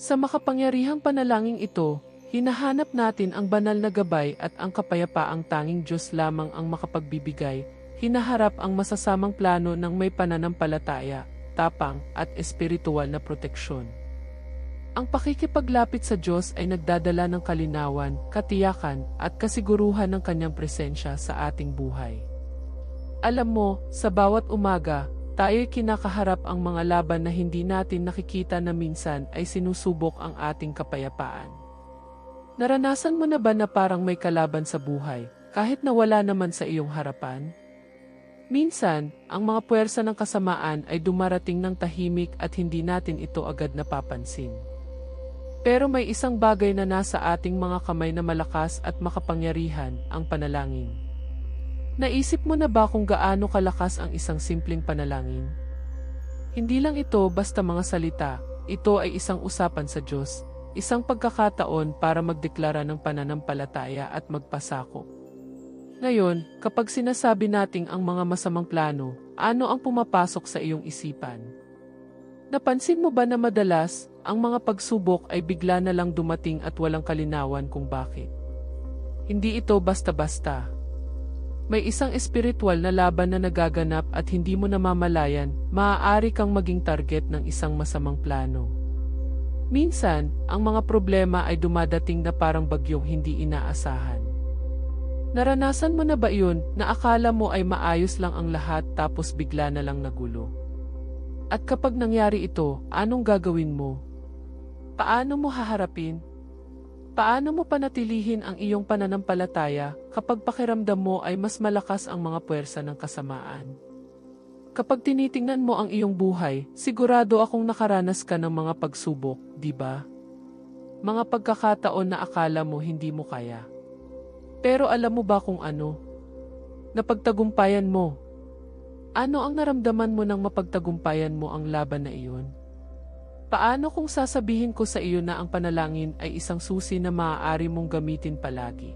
Sa makapangyarihang panalangin ito, hinahanap natin ang banal na gabay at ang kapayapaang tanging Diyos lamang ang makapagbibigay, hinaharap ang masasamang plano ng may pananampalataya, tapang, at espiritual na proteksyon. Ang pakikipaglapit sa Diyos ay nagdadala ng kalinawan, katiyakan, at kasiguruhan ng kanyang presensya sa ating buhay. Alam mo, sa bawat umaga, tayo'y kinakaharap ang mga laban na hindi natin nakikita na minsan ay sinusubok ang ating kapayapaan. Naranasan mo na ba na parang may kalaban sa buhay, kahit na wala naman sa iyong harapan? Minsan, ang mga puwersa ng kasamaan ay dumarating ng tahimik at hindi natin ito agad napapansin. Pero may isang bagay na nasa ating mga kamay na malakas at makapangyarihan, ang panalangin. Naisip mo na ba kung gaano kalakas ang isang simpleng panalangin? Hindi lang ito basta mga salita, ito ay isang usapan sa Diyos, isang pagkakataon para magdeklara ng pananampalataya at magpasako. Ngayon, kapag sinasabi nating ang mga masamang plano, ano ang pumapasok sa iyong isipan? Napansin mo ba na madalas, ang mga pagsubok ay bigla na lang dumating at walang kalinawan kung bakit. Hindi ito basta-basta. May isang espiritual na laban na nagaganap at hindi mo namamalayan, maaari kang maging target ng isang masamang plano. Minsan, ang mga problema ay dumadating na parang bagyong hindi inaasahan. Naranasan mo na ba yun na akala mo ay maayos lang ang lahat tapos bigla na lang nagulo? At kapag nangyari ito, anong gagawin mo? Paano mo haharapin? Paano mo panatilihin ang iyong pananampalataya kapag pakiramdam mo ay mas malakas ang mga puwersa ng kasamaan? Kapag tinitingnan mo ang iyong buhay, sigurado akong nakaranas ka ng mga pagsubok, di ba? Mga pagkakataon na akala mo hindi mo kaya. Pero alam mo ba kung ano? Napagtagumpayan mo. Ano ang naramdaman mo nang mapagtagumpayan mo ang laban na iyon? Paano kung sasabihin ko sa iyo na ang panalangin ay isang susi na maaari mong gamitin palagi?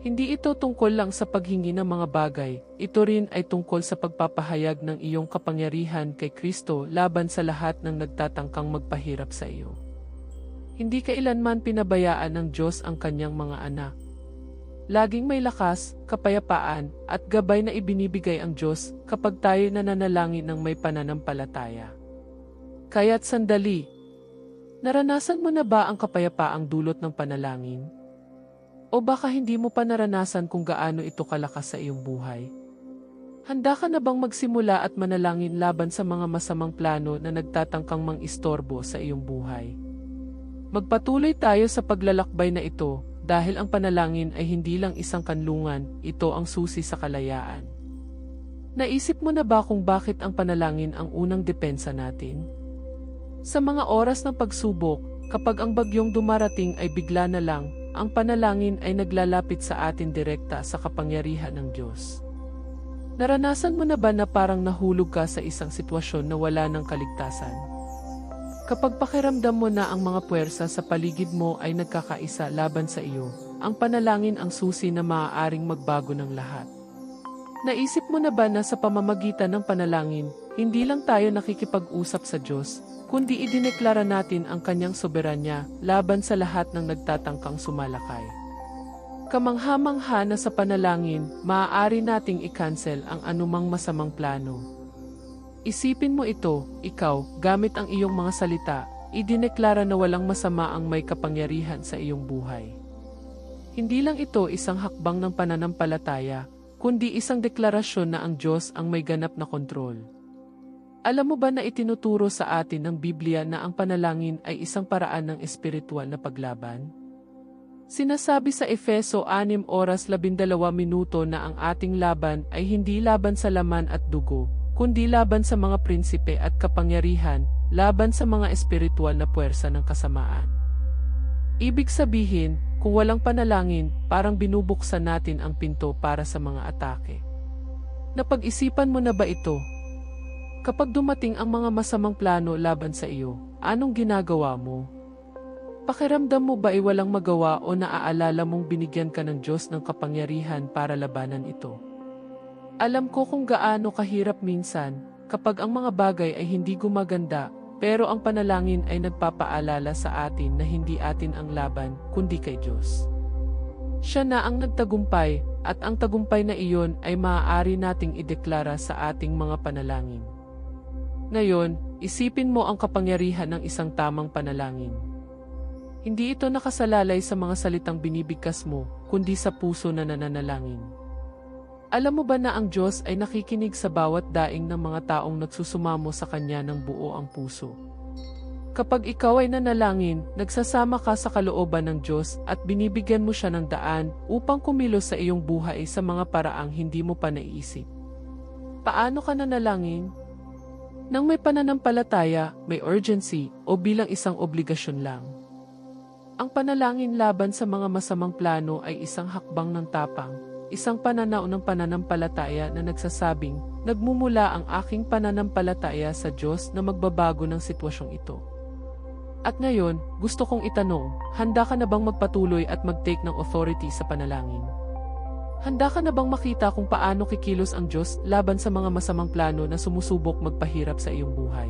Hindi ito tungkol lang sa paghingi ng mga bagay, ito rin ay tungkol sa pagpapahayag ng iyong kapangyarihan kay Kristo laban sa lahat ng nagtatangkang magpahirap sa iyo. Hindi kailanman pinabayaan ng Diyos ang kanyang mga anak. Laging may lakas, kapayapaan, at gabay na ibinibigay ang Diyos kapag tayo nananalangin ng may pananampalataya. Kaya't sandali. Naranasan mo na ba ang kapayapaang dulot ng panalangin? O baka hindi mo pa naranasan kung gaano ito kalakas sa iyong buhay? Handa ka na bang magsimula at manalangin laban sa mga masamang plano na nagtatangkang mang-istorbo sa iyong buhay? Magpatuloy tayo sa paglalakbay na ito dahil ang panalangin ay hindi lang isang kanlungan, ito ang susi sa kalayaan. Naisip mo na ba kung bakit ang panalangin ang unang depensa natin? Sa mga oras ng pagsubok, kapag ang bagyong dumarating ay bigla na lang, ang panalangin ay naglalapit sa atin direkta sa kapangyarihan ng Diyos. Naranasan mo na ba na parang nahulog ka sa isang sitwasyon na wala ng kaligtasan? Kapag pakiramdam mo na ang mga puwersa sa paligid mo ay nagkakaisa laban sa iyo, ang panalangin ang susi na maaaring magbago ng lahat. Naisip mo na ba na sa pamamagitan ng panalangin, hindi lang tayo nakikipag-usap sa Diyos, kundi idineklara natin ang kanyang soberanya laban sa lahat ng nagtatangkang sumalakay. Kamangha-mangha na sa panalangin, maaari nating i-cancel ang anumang masamang plano. Isipin mo ito, ikaw, gamit ang iyong mga salita, idineklara na walang masama ang may kapangyarihan sa iyong buhay. Hindi lang ito isang hakbang ng pananampalataya, kundi isang deklarasyon na ang Diyos ang may ganap na kontrol. Alam mo ba na itinuturo sa atin ng Biblia na ang panalangin ay isang paraan ng espiritual na paglaban? Sinasabi sa Efeso 6 oras 12 minuto na ang ating laban ay hindi laban sa laman at dugo, kundi laban sa mga prinsipe at kapangyarihan, laban sa mga espiritual na puwersa ng kasamaan. Ibig sabihin, kung walang panalangin, parang binubuksan natin ang pinto para sa mga atake. Napag-isipan mo na ba ito? Kapag dumating ang mga masamang plano laban sa iyo, anong ginagawa mo? Pakiramdam mo ba ay walang magawa o naaalala mong binigyan ka ng Diyos ng kapangyarihan para labanan ito? Alam ko kung gaano kahirap minsan, kapag ang mga bagay ay hindi gumaganda, Pero ang panalangin ay nagpapaalala sa atin na hindi atin ang laban, kundi kay Diyos. Siya na ang nagtagumpay, at ang tagumpay na iyon ay maaari nating ideklara sa ating mga panalangin. Ngayon, isipin mo ang kapangyarihan ng isang tamang panalangin. Hindi ito nakasalalay sa mga salitang binibigkas mo, kundi sa puso na nananalangin. Alam mo ba na ang Diyos ay nakikinig sa bawat daing ng mga taong nagsusumamo sa Kanya ng buo ang puso? Kapag ikaw ay nanalangin, nagsasama ka sa kalooban ng Diyos at binibigyan mo siya ng daan upang kumilos sa iyong buhay sa mga paraang hindi mo pa naiisip. Paano ka nanalangin? Nang may pananampalataya, may urgency, o bilang isang obligasyon lang. Ang panalangin laban sa mga masamang plano ay isang hakbang ng tapang, isang pananaw ng pananampalataya na nagsasabing, nagmumula ang aking pananampalataya sa Diyos na magbabago ng sitwasyong ito. At ngayon, gusto kong itanong, handa ka na bang magpatuloy at mag-take ng authority sa panalangin? Handa ka na bang makita kung paano kikilos ang Diyos laban sa mga masamang plano na sumusubok magpahirap sa iyong buhay?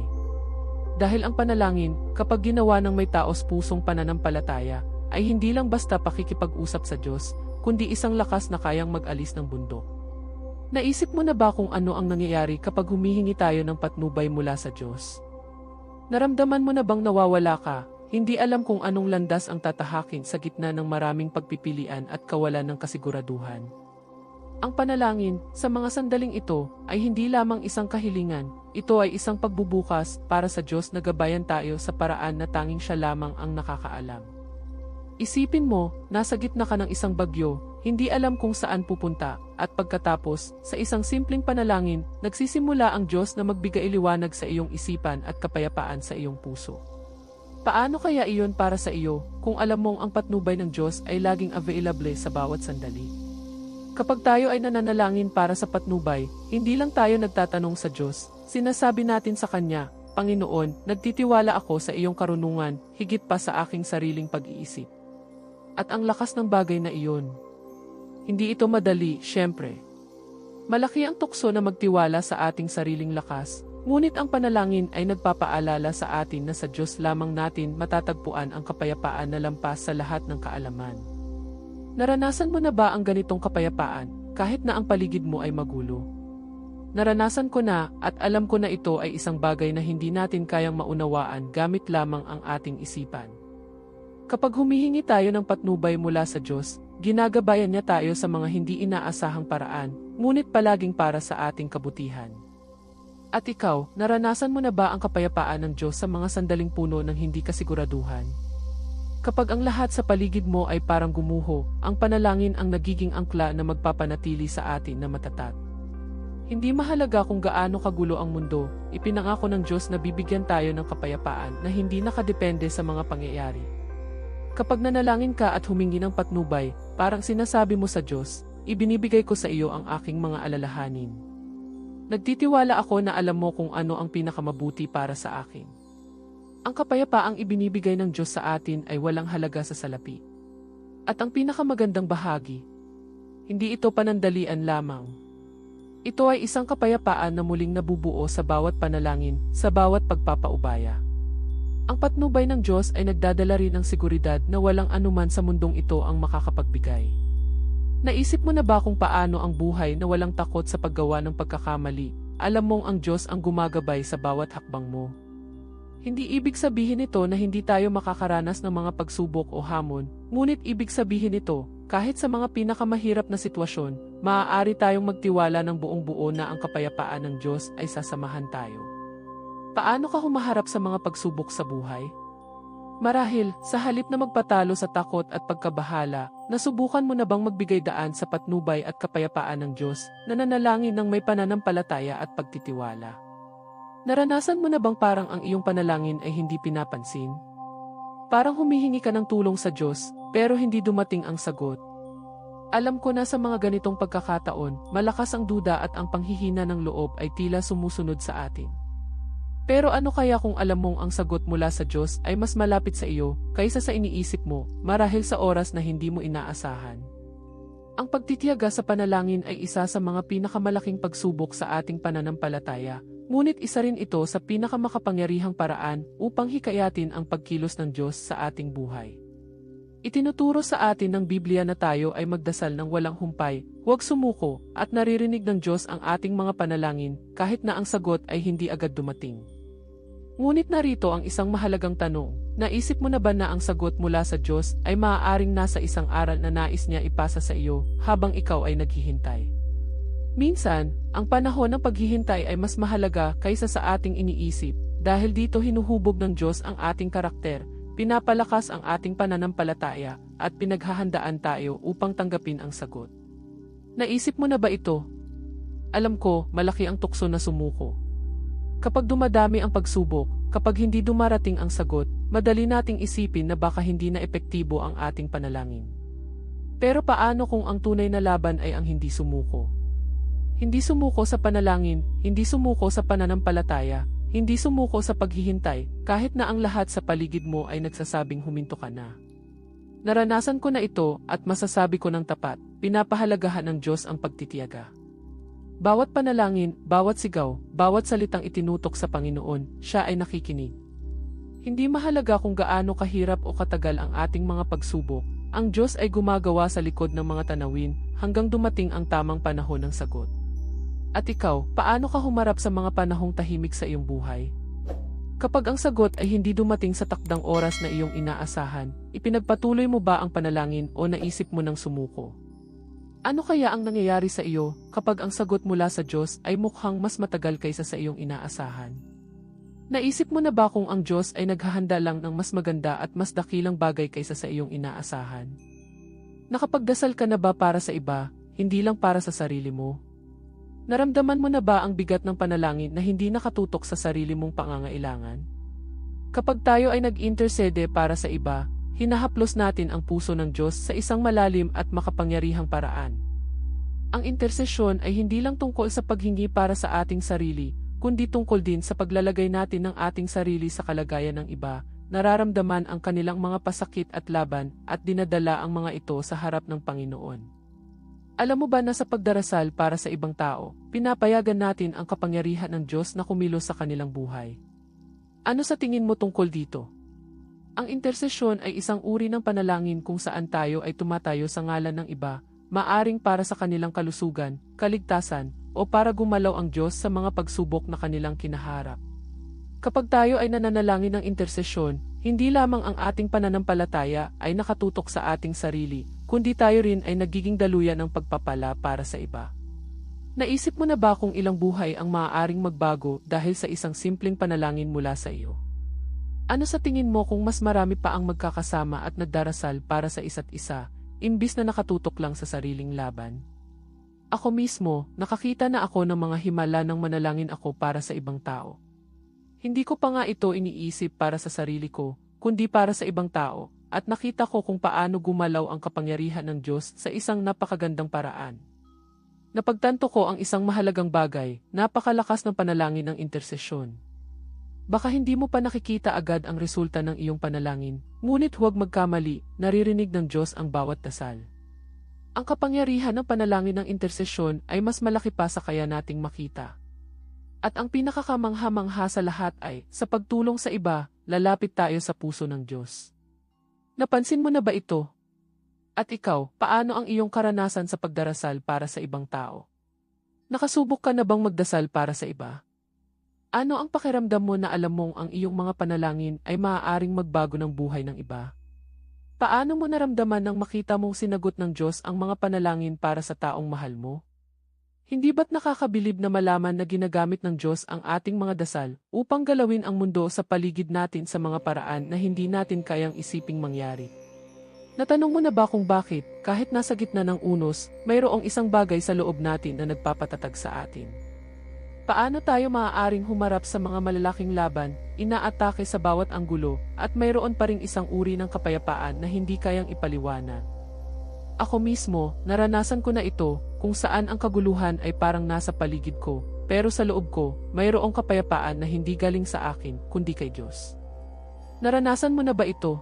Dahil ang panalangin, kapag ginawa ng may taos pusong pananampalataya, ay hindi lang basta pakikipag-usap sa Diyos, kundi isang lakas na kayang mag-alis ng bundok. Naisip mo na ba kung ano ang nangyayari kapag humihingi tayo ng patnubay mula sa Diyos? Naramdaman mo na bang nawawala ka, hindi alam kung anong landas ang tatahakin sa gitna ng maraming pagpipilian at kawalan ng kasiguraduhan. Ang panalangin, sa mga sandaling ito, ay hindi lamang isang kahilingan, ito ay isang pagbubukas para sa Diyos na gabayan tayo sa paraan na tanging siya lamang ang nakakaalam. Isipin mo, nasa gitna ka ng isang bagyo, hindi alam kung saan pupunta, at pagkatapos, sa isang simpleng panalangin, nagsisimula ang Diyos na magbigay liwanag sa iyong isipan at kapayapaan sa iyong puso. Paano kaya iyon para sa iyo kung alam mong ang patnubay ng Diyos ay laging available sa bawat sandali? Kapag tayo ay nananalangin para sa patnubay, hindi lang tayo nagtatanong sa Diyos, sinasabi natin sa Kanya, Panginoon, nagtitiwala ako sa iyong karunungan, higit pa sa aking sariling pag-iisip. At ang lakas ng bagay na iyon. Hindi ito madali, syempre. Malaki ang tukso na magtiwala sa ating sariling lakas, ngunit ang panalangin ay nagpapaalala sa atin na sa Diyos lamang natin matatagpuan ang kapayapaan na lampas sa lahat ng kaalaman. Naranasan mo na ba ang ganitong kapayapaan, kahit na ang paligid mo ay magulo? Naranasan ko na, at alam ko na ito ay isang bagay na hindi natin kayang maunawaan gamit lamang ang ating isipan. Kapag humihingi tayo ng patnubay mula sa Diyos, ginagabayan niya tayo sa mga hindi inaasahang paraan, ngunit palaging para sa ating kabutihan. At ikaw, naranasan mo na ba ang kapayapaan ng Diyos sa mga sandaling puno ng hindi kasiguraduhan? Kapag ang lahat sa paligid mo ay parang gumuho, ang panalangin ang nagiging angkla na magpapanatili sa atin na matatag. Hindi mahalaga kung gaano kagulo ang mundo, ipinangako ng Diyos na bibigyan tayo ng kapayapaan na hindi nakadepende sa mga pangyayari. Kapag nanalangin ka at humingi ng patnubay, parang sinasabi mo sa Diyos, ibinibigay ko sa iyo ang aking mga alalahanin. Nagtitiwala ako na alam mo kung ano ang pinakamabuti para sa akin. Ang kapayapaang ibinibigay ng Diyos sa atin ay walang halaga sa salapi. At ang pinakamagandang bahagi, hindi ito panandalian lamang. Ito ay isang kapayapaan na muling nabubuo sa bawat panalangin, sa bawat pagpapaubaya. Ang patnubay ng Diyos ay nagdadala rin ng seguridad na walang anuman sa mundong ito ang makakapagbigay. Naisip mo na ba kung paano ang buhay na walang takot sa paggawa ng pagkakamali? Alam mong ang Diyos ang gumagabay sa bawat hakbang mo. Hindi ibig sabihin ito na hindi tayo makakaranas ng mga pagsubok o hamon, ngunit ibig sabihin ito, kahit sa mga pinakamahirap na sitwasyon, maaari tayong magtiwala ng buong buo na ang kapayapaan ng Diyos ay sasamahan tayo. Paano ka humaharap sa mga pagsubok sa buhay? Marahil, sa halip na magpatalo sa takot at pagkabahala, nasubukan mo na bang magbigay daan sa patnubay at kapayapaan ng Diyos na nanalangin ng may pananampalataya at pagtitiwala? Naranasan mo na bang parang ang iyong panalangin ay hindi pinapansin? Parang humihingi ka ng tulong sa Diyos, pero hindi dumating ang sagot. Alam ko na sa mga ganitong pagkakataon, malakas ang duda at ang panghihina ng loob ay tila sumusunod sa atin. Pero ano kaya kung alam mong ang sagot mula sa Diyos ay mas malapit sa iyo kaysa sa iniisip mo, marahil sa oras na hindi mo inaasahan? Ang pagtitiyaga sa panalangin ay isa sa mga pinakamalaking pagsubok sa ating pananampalataya, Ngunit isa rin ito sa pinakamakapangyarihang paraan upang hikayatin ang pagkilos ng Diyos sa ating buhay. Itinuturo sa atin ng Biblia na tayo ay magdasal ng walang humpay, huwag sumuko, at naririnig ng Diyos ang ating mga panalangin kahit na ang sagot ay hindi agad dumating. Ngunit narito ang isang mahalagang tanong, naisip mo na ba na ang sagot mula sa Diyos ay maaaring nasa isang aral na nais niya ipasa sa iyo habang ikaw ay naghihintay? Minsan, ang panahon ng paghihintay ay mas mahalaga kaysa sa ating iniisip dahil dito hinuhubog ng Diyos ang ating karakter, pinapalakas ang ating pananampalataya at pinaghahandaan tayo upang tanggapin ang sagot. Naisip mo na ba ito? Alam ko, malaki ang tukso na sumuko. Kapag dumadami ang pagsubok, kapag hindi dumarating ang sagot, madali nating isipin na baka hindi na epektibo ang ating panalangin. Pero paano kung ang tunay na laban ay ang hindi sumuko? Hindi sumuko sa panalangin, hindi sumuko sa pananampalataya, hindi sumuko sa paghihintay, kahit na ang lahat sa paligid mo ay nagsasabing huminto ka na. Naranasan ko na ito at masasabi ko ng tapat, pinapahalagahan ng Diyos ang pagtitiyaga. Bawat panalangin, bawat sigaw, bawat salitang itinutok sa Panginoon, siya ay nakikinig. Hindi mahalaga kung gaano kahirap o katagal ang ating mga pagsubok, ang Diyos ay gumagawa sa likod ng mga tanawin hanggang dumating ang tamang panahon ng sagot. At ikaw, paano ka humarap sa mga panahong tahimik sa iyong buhay? Kapag ang sagot ay hindi dumating sa takdang oras na iyong inaasahan, ipinagpatuloy mo ba ang panalangin o naisip mo ng sumuko? Ano kaya ang nangyayari sa iyo kapag ang sagot mula sa Diyos ay mukhang mas matagal kaysa sa iyong inaasahan? Naisip mo na ba kung ang Diyos ay naghahanda lang ng mas maganda at mas dakilang bagay kaysa sa iyong inaasahan? Nakapagdasal ka na ba para sa iba, hindi lang para sa sarili mo? Naramdaman mo na ba ang bigat ng panalangin na hindi nakatutok sa sarili mong pangangailangan? Kapag tayo ay nag-intercede para sa iba, hinahaplos natin ang puso ng Diyos sa isang malalim at makapangyarihang paraan. Ang intersesyon ay hindi lang tungkol sa paghingi para sa ating sarili, kundi tungkol din sa paglalagay natin ng ating sarili sa kalagayan ng iba, nararamdaman ang kanilang mga pasakit at laban at dinadala ang mga ito sa harap ng Panginoon. Alam mo ba na sa pagdarasal para sa ibang tao, pinapayagan natin ang kapangyarihan ng Diyos na kumilos sa kanilang buhay? Ano sa tingin mo tungkol dito? Ang intersesyon ay isang uri ng panalangin kung saan tayo ay tumatayo sa ngalan ng iba, maaring para sa kanilang kalusugan, kaligtasan, o para gumalaw ang Diyos sa mga pagsubok na kanilang kinaharap. Kapag tayo ay nananalangin ng intersesyon, hindi lamang ang ating pananampalataya ay nakatutok sa ating sarili, kundi tayo rin ay nagiging daluyan ng pagpapala para sa iba. Naisip mo na ba kung ilang buhay ang maaaring magbago dahil sa isang simpleng panalangin mula sa iyo? Ano sa tingin mo kung mas marami pa ang magkakasama at nagdarasal para sa isa't isa, imbis na nakatutok lang sa sariling laban? Ako mismo, nakakita na ako ng mga himala ng manalangin ako para sa ibang tao. Hindi ko pa nga ito iniisip para sa sarili ko, kundi para sa ibang tao, at nakita ko kung paano gumalaw ang kapangyarihan ng Diyos sa isang napakagandang paraan. Napagtanto ko ang isang mahalagang bagay, napakalakas ng panalangin ng intersesyon. Baka hindi mo pa nakikita agad ang resulta ng iyong panalangin, ngunit huwag magkamali, naririnig ng Diyos ang bawat dasal. Ang kapangyarihan ng panalangin ng intersesyon ay mas malaki pa sa kaya nating makita. At ang pinakakamangha-mangha sa lahat ay, sa pagtulong sa iba, lalapit tayo sa puso ng Diyos. Napansin mo na ba ito? At ikaw, paano ang iyong karanasan sa pagdarasal para sa ibang tao? Nakasubok ka na bang magdasal para sa iba? Ano ang pakiramdam mo na alam mong ang iyong mga panalangin ay maaaring magbago ng buhay ng iba? Paano mo naramdaman nang makita mong sinagot ng Diyos ang mga panalangin para sa taong mahal mo? Hindi ba't nakakabilib na malaman na ginagamit ng Diyos ang ating mga dasal upang galawin ang mundo sa paligid natin sa mga paraan na hindi natin kayang isiping mangyari? Natanong mo na ba kung bakit, kahit nasa gitna ng unos, mayroong isang bagay sa loob natin na nagpapatatag sa atin? Paano tayo maaaring humarap sa mga malalaking laban, inaatake sa bawat anggulo, at mayroon pa ring isang uri ng kapayapaan na hindi kayang ipaliwanag? Ako mismo, naranasan ko na ito, kung saan ang kaguluhan ay parang nasa paligid ko, pero sa loob ko, mayroong kapayapaan na hindi galing sa akin, kundi kay Diyos. Naranasan mo na ba ito?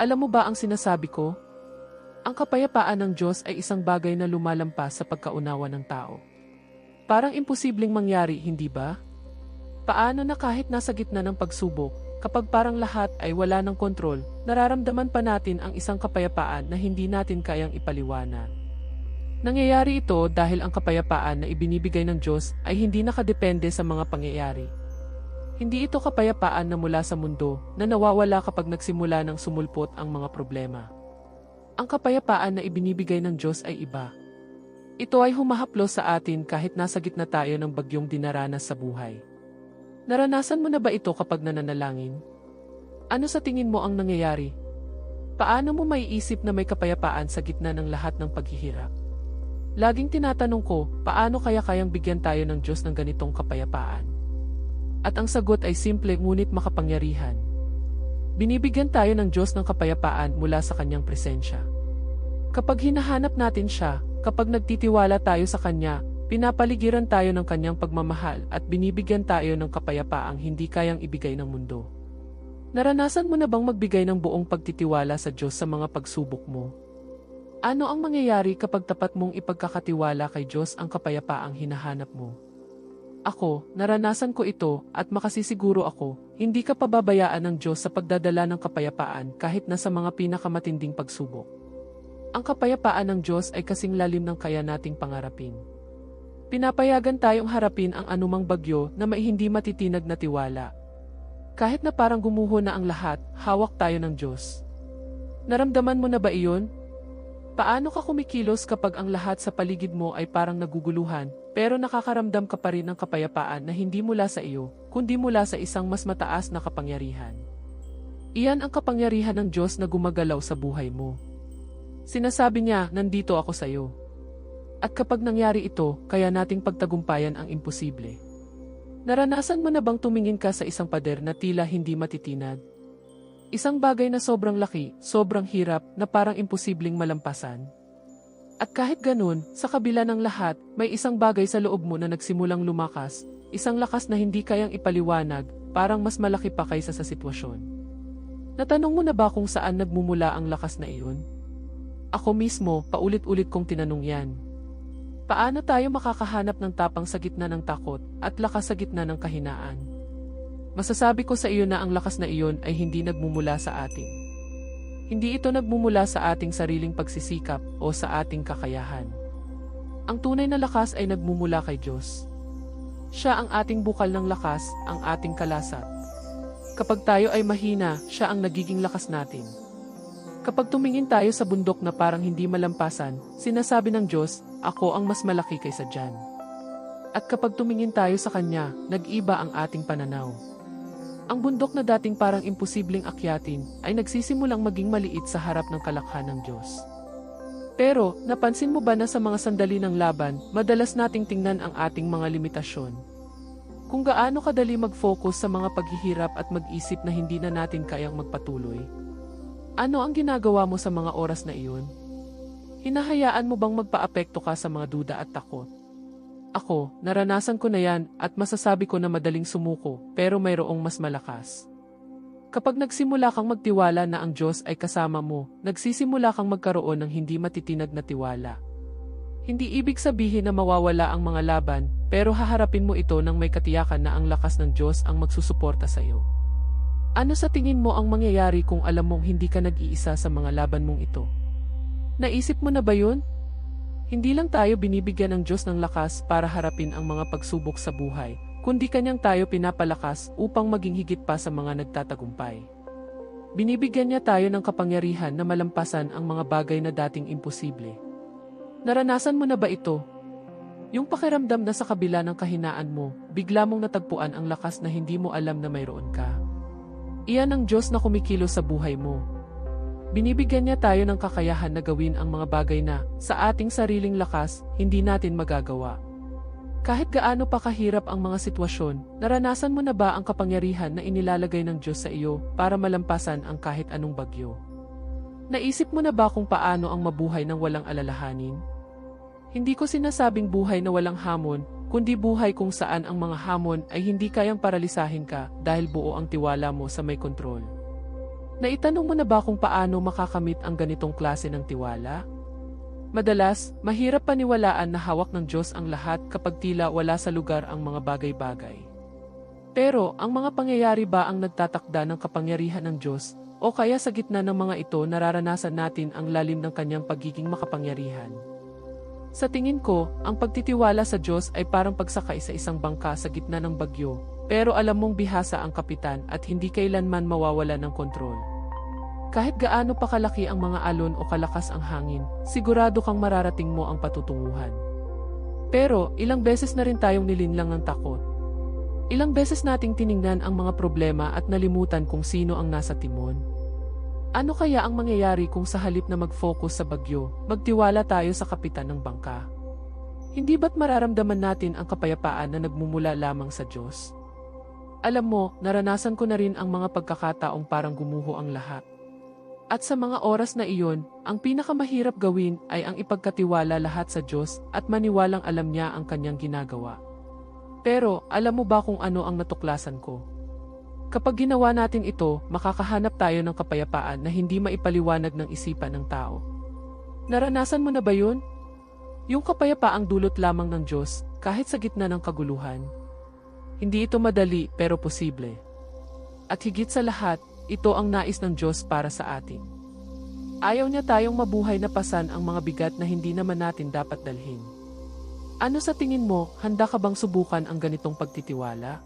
Alam mo ba ang sinasabi ko? Ang kapayapaan ng Diyos ay isang bagay na lumalampas sa pagkaunawa ng tao. Parang imposibleng mangyari, hindi ba? Paano na kahit nasa gitna ng pagsubok, kapag parang lahat ay wala ng kontrol, nararamdaman pa natin ang isang kapayapaan na hindi natin kayang ipaliwanag. Nangyayari ito dahil ang kapayapaan na ibinibigay ng Diyos ay hindi nakadepende sa mga pangyayari. Hindi ito kapayapaan na mula sa mundo na nawawala kapag nagsimula ng sumulpot ang mga problema. Ang kapayapaan na ibinibigay ng Diyos ay iba. Ito ay humahaplos sa atin kahit nasa gitna tayo ng bagyong dinaranas sa buhay. Naranasan mo na ba ito kapag nananalangin? Ano sa tingin mo ang nangyayari? Paano mo maiisip na may kapayapaan sa gitna ng lahat ng paghihirap? Laging tinatanong ko, paano kaya kayang bigyan tayo ng Diyos ng ganitong kapayapaan? At ang sagot ay simple ngunit makapangyarihan. Binibigyan tayo ng Diyos ng kapayapaan mula sa Kanyang presensya. Kapag hinahanap natin siya, kapag nagtitiwala tayo sa Kanya, pinapaligiran tayo ng Kanyang pagmamahal at binibigyan tayo ng kapayapaang hindi kayang ibigay ng mundo. Naranasan mo na bang magbigay ng buong pagtitiwala sa Diyos sa mga pagsubok mo? Ano ang mangyayari kapag tapat mong ipagkakatiwala kay Diyos ang kapayapaang hinahanap mo? Ako, naranasan ko ito at makasisiguro ako, hindi ka pababayaan ng Diyos sa pagdadala ng kapayapaan kahit na sa mga pinakamatinding pagsubok. Ang kapayapaan ng Diyos ay kasing lalim ng kaya nating pangarapin. Pinapayagan tayong harapin ang anumang bagyo na may hindi matitinag na tiwala. Kahit na parang gumuho na ang lahat, hawak tayo ng Diyos. Naramdaman mo na ba iyon? Paano ka kumikilos kapag ang lahat sa paligid mo ay parang naguguluhan, pero nakakaramdam ka pa rin ng kapayapaan na hindi mula sa iyo, kundi mula sa isang mas mataas na kapangyarihan? Iyan ang kapangyarihan ng Diyos na gumagalaw sa buhay mo. Sinasabi niya, nandito ako sa iyo. At kapag nangyari ito, kaya nating pagtagumpayan ang imposible. Naranasan mo na bang tumingin ka sa isang pader na tila hindi matitinag? Isang bagay na sobrang laki, sobrang hirap, na parang imposibleng malampasan. At kahit ganun, sa kabila ng lahat, may isang bagay sa loob mo na nagsimulang lumakas, isang lakas na hindi kayang ipaliwanag, parang mas malaki pa kaysa sa sitwasyon. Natanong mo na ba kung saan nagmumula ang lakas na iyon? Ako mismo, paulit-ulit kong tinanong yan. Paano tayo makakahanap ng tapang sa gitna ng takot at lakas sa gitna ng kahinaan? Masasabi ko sa iyo na ang lakas na iyon ay hindi nagmumula sa atin. Hindi ito nagmumula sa ating sariling pagsisikap o sa ating kakayahan. Ang tunay na lakas ay nagmumula kay Diyos. Siya ang ating bukal ng lakas, ang ating kalasat. Kapag tayo ay mahina, siya ang nagiging lakas natin. Kapag tumingin tayo sa bundok na parang hindi malampasan, sinasabi ng Diyos, ako ang mas malaki kaysa dyan. At kapag tumingin tayo sa Kanya, nag-iba ang ating pananaw. Ang bundok na dating parang imposibleng akyatin ay nagsisimulang maging maliit sa harap ng kalakhan ng Diyos. Pero, napansin mo ba na sa mga sandali ng laban, madalas nating tingnan ang ating mga limitasyon? Kung gaano kadali mag-focus sa mga paghihirap at mag-isip na hindi na natin kayang magpatuloy? Ano ang ginagawa mo sa mga oras na iyon? Hinahayaan mo bang magpaapekto ka sa mga duda at takot? Ako, naranasan ko na yan at masasabi ko na madaling sumuko pero mayroong mas malakas. Kapag nagsimula kang magtiwala na ang Diyos ay kasama mo, nagsisimula kang magkaroon ng hindi matitinag na tiwala. Hindi ibig sabihin na mawawala ang mga laban, pero haharapin mo ito nang may katiyakan na ang lakas ng Diyos ang magsusuporta sa iyo. Ano sa tingin mo ang mangyayari kung alam mong hindi ka nag-iisa sa mga laban mong ito? Naisip mo na ba yun? Hindi lang tayo binibigyan ng Diyos ng lakas para harapin ang mga pagsubok sa buhay, kundi kanyang tayo pinapalakas upang maging higit pa sa mga nagtatagumpay. Binibigyan niya tayo ng kapangyarihan na malampasan ang mga bagay na dating imposible. Naranasan mo na ba ito? Yung pakiramdam na sa kabila ng kahinaan mo, bigla mong natagpuan ang lakas na hindi mo alam na mayroon ka. Iyan ang Diyos na kumikilos sa buhay mo, Binibigyan niya tayo ng kakayahan na gawin ang mga bagay na, sa ating sariling lakas, hindi natin magagawa. Kahit gaano pa kahirap ang mga sitwasyon, naranasan mo na ba ang kapangyarihan na inilalagay ng Diyos sa iyo para malampasan ang kahit anong bagyo? Naisip mo na ba kung paano ang mabuhay ng walang alalahanin? Hindi ko sinasabing buhay na walang hamon, kundi buhay kung saan ang mga hamon ay hindi kayang paralisahin ka dahil buo ang tiwala mo sa may kontrol. Naitanong mo na ba kung paano makakamit ang ganitong klase ng tiwala? Madalas, mahirap paniwalaan na hawak ng Diyos ang lahat kapag tila wala sa lugar ang mga bagay-bagay. Pero ang mga pangyayari ba ang nagtatakda ng kapangyarihan ng Diyos o kaya sa gitna ng mga ito nararanasan natin ang lalim ng kanyang pagiging makapangyarihan? Sa tingin ko, ang pagtitiwala sa Diyos ay parang pagsakay sa isang bangka sa gitna ng bagyo, pero alam mong bihasa ang kapitan at hindi kailanman mawawala ng kontrol. Kahit gaano pa kalaki ang mga alon o kalakas ang hangin, sigurado kang mararating mo ang patutunguhan. Pero ilang beses na rin tayong nilinlang ng takot. Ilang beses nating tiningnan ang mga problema at nalimutan kung sino ang nasa timon. Ano kaya ang mangyayari kung sa halip na mag-focus sa bagyo, magtiwala tayo sa kapitan ng bangka? Hindi ba't mararamdaman natin ang kapayapaan na nagmumula lamang sa Diyos? Alam mo, naranasan ko na rin ang mga pagkakataong parang gumuho ang lahat. At sa mga oras na iyon, ang pinakamahirap gawin ay ang ipagkatiwala lahat sa Diyos at maniwalang alam niya ang kanyang ginagawa. Pero, alam mo ba kung ano ang natuklasan ko? Kapag ginawa natin ito, makakahanap tayo ng kapayapaan na hindi maipaliwanag ng isipan ng tao. Naranasan mo na ba yun? Yung kapayapaang dulot lamang ng Diyos, kahit sa gitna ng kaguluhan. Hindi ito madali pero posible. At higit sa lahat, ito ang nais ng Diyos para sa atin. Ayaw niya tayong mabuhay na pasan ang mga bigat na hindi naman natin dapat dalhin. Ano sa tingin mo, handa ka bang subukan ang ganitong pagtitiwala?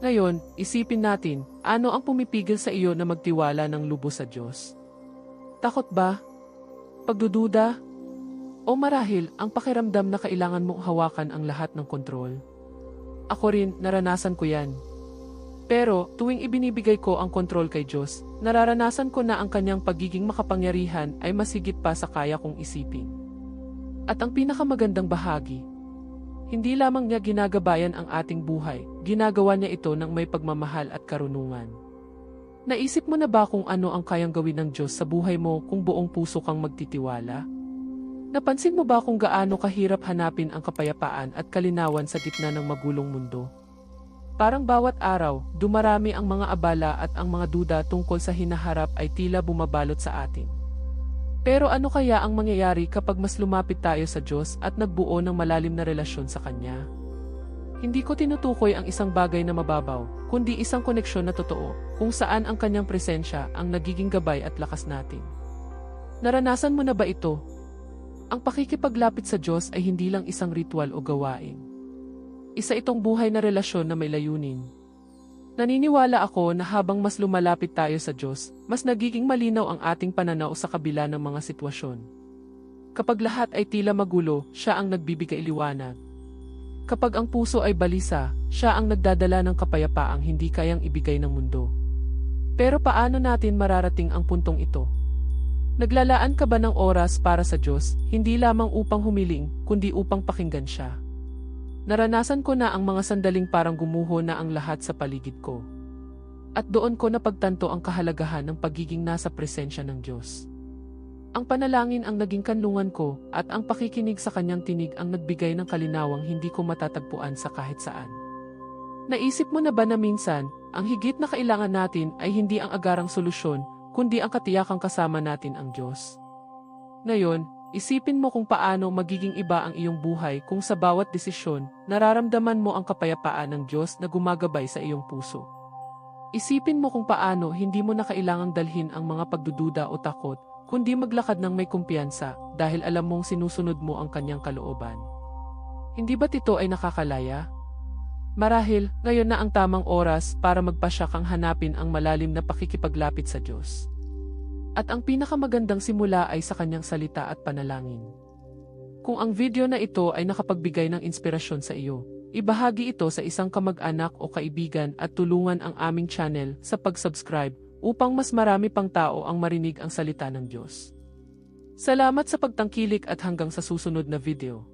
Ngayon, isipin natin, ano ang pumipigil sa iyo na magtiwala ng lubos sa Diyos? Takot ba? Pagdududa? O marahil, ang pakiramdam na kailangan mong hawakan ang lahat ng kontrol? Ako rin, naranasan ko yan. Pero tuwing ibinibigay ko ang kontrol kay Diyos, nararanasan ko na ang kanyang pagiging makapangyarihan ay masigit pa sa kaya kong isipin. At ang pinakamagandang bahagi, hindi lamang niya ginagabayan ang ating buhay, ginagawa niya ito ng may pagmamahal at karunungan. Naisip mo na ba kung ano ang kayang gawin ng Diyos sa buhay mo kung buong puso kang magtitiwala? Napansin mo ba kung gaano kahirap hanapin ang kapayapaan at kalinawan sa gitna ng magulong mundo? Parang bawat araw, dumarami ang mga abala at ang mga duda tungkol sa hinaharap ay tila bumabalot sa atin. Pero ano kaya ang mangyayari kapag mas lumapit tayo sa Diyos at nagbuo ng malalim na relasyon sa Kanya? Hindi ko tinutukoy ang isang bagay na mababaw, kundi isang koneksyon na totoo, kung saan ang Kanyang presensya ang nagiging gabay at lakas natin. Naranasan mo na ba ito? Ang pakikipaglapit sa Diyos ay hindi lang isang ritual o gawain. Isa itong buhay na relasyon na may layunin. Naniniwala ako na habang mas lumalapit tayo sa Diyos, mas nagiging malinaw ang ating pananaw sa kabila ng mga sitwasyon. Kapag lahat ay tila magulo, siya ang nagbibigay liwanag. Kapag ang puso ay balisa, siya ang nagdadala ng kapayapaang hindi kayang ibigay ng mundo. Pero paano natin mararating ang puntong ito? Naglalaan ka ba ng oras para sa Diyos, hindi lamang upang humiling, kundi upang pakinggan siya? Naranasan ko na ang mga sandaling parang gumuho na ang lahat sa paligid ko. At doon ko napagtanto ang kahalagahan ng pagiging nasa presensya ng Diyos. Ang panalangin ang naging kanlungan ko at ang pakikinig sa kanyang tinig ang nagbigay ng kalinawang hindi ko matatagpuan sa kahit saan. Naisip mo na ba na minsan, ang higit na kailangan natin ay hindi ang agarang solusyon, kundi ang katiyakang kasama natin ang Diyos? Ngayon, Isipin mo kung paano magiging iba ang iyong buhay kung sa bawat desisyon, nararamdaman mo ang kapayapaan ng Diyos na gumagabay sa iyong puso. Isipin mo kung paano hindi mo na kailangang dalhin ang mga pagdududa o takot, kundi maglakad ng may kumpiyansa dahil alam mong sinusunod mo ang kanyang kalooban. Hindi ba't ito ay nakakalaya? Marahil, ngayon na ang tamang oras para magpasya kang hanapin ang malalim na pakikipaglapit sa Diyos. At ang pinakamagandang simula ay sa kanyang salita at panalangin. Kung ang video na ito ay nakapagbigay ng inspirasyon sa iyo, ibahagi ito sa isang kamag-anak o kaibigan at tulungan ang aming channel sa pag-subscribe upang mas marami pang tao ang marinig ang salita ng Diyos. Salamat sa pagtangkilik at hanggang sa susunod na video.